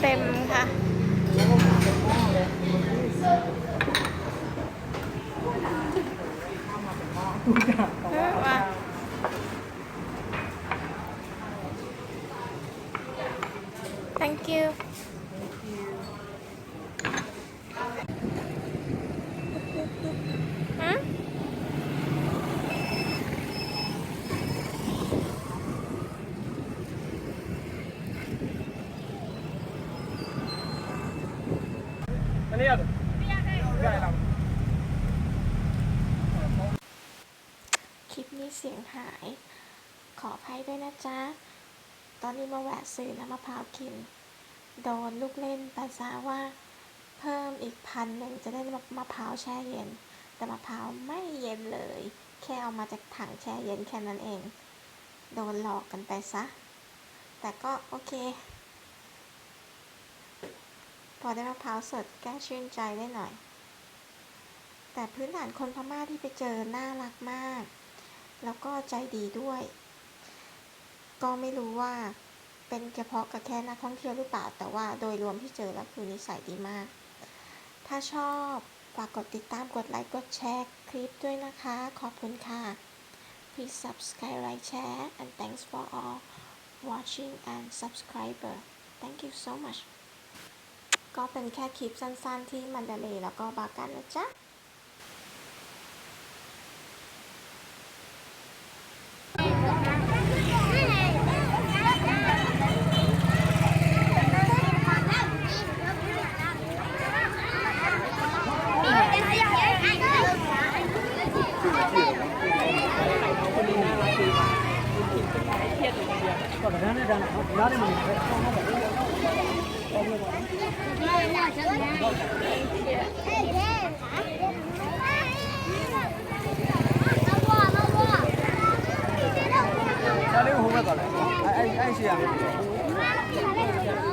เต็มค่ะเออว่า thank you คลิปนี้เสียงหาย ขออภัยด้วยนะจ๊ะ ตอนนี้มาแวะซื้อน้ำมะพร้าวกิน โดนลูกเล่นไปซะว่า เพิ่มอีกพันหนึ่งจะได้มะพร้าวแช่เย็น แต่มะพร้าวไม่เย็นเลย แค่เอามาจากถังแช่เย็นแค่นั้นเอง โดนหลอกกันไปซะ แต่ก็โอเค พอได้มะพร้าวสดแก้ชื่นใจได้หน่อย แต่พื้นฐานคนพม่าที่ไปเจอน่ารักมาก แล้วก็ใจดีด้วย ก็ไม่รู้ว่าเป็นเฉพาะกับแค่นักท่องเที่ยวหรือเปล่า แต่ว่าโดยรวมที่เจอแล้วคือนิสัยดีมาก ถ้าชอบฝากกดติดตามกดไลค์กดแชร์คลิปด้วยนะคะ ขอบคุณค่ะ Please subscribe like share and thanks for all watching and subscriber thank you so much ก็เป็นแค่คลิปสั้นๆที่มันดาเลย์แล้วก็บากันนะจ๊ะ 哪里买的？老哥，老哥。那你们红的咋了？哎哎，